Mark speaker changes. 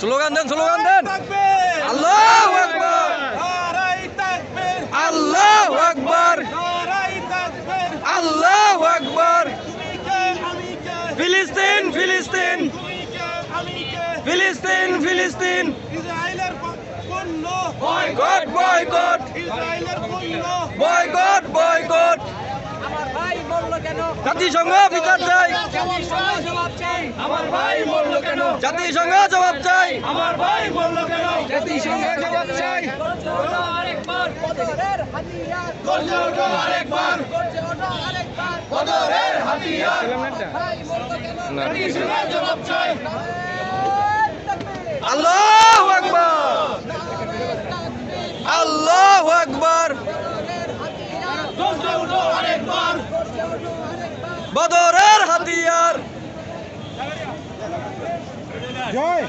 Speaker 1: Slogan দেন slogan দেন। আল্লাহু আল্লাহু আকবার। আল্লাহু আকবার। ফিলিস্তিন ফিলিস্তিন। ফিলিস্তিন ফিলিস্তিন। জাতিসংঘ, বিচার চাই।
Speaker 2: আমার ভাই
Speaker 1: জাতিসংঘ জবাব চাই।
Speaker 2: আমার ভাই বলল কেন?
Speaker 1: জাতিসংঘ জবাব চাই।
Speaker 3: আরেকবার বদরের হাতিয়ার।
Speaker 2: গর্জে ওঠো আরেকবার।
Speaker 3: গর্জে ওঠো আরেকবার
Speaker 2: বদরের হাতিয়ার
Speaker 3: ভাই বলল কেন?
Speaker 2: জাতিসংঘের জবাব চাই।
Speaker 1: আল্লাহু আকবার। আল্লাহু আকবার।
Speaker 2: গর্জে ওঠো আরেকবার।
Speaker 1: বদরের হাতিয়ার। জয়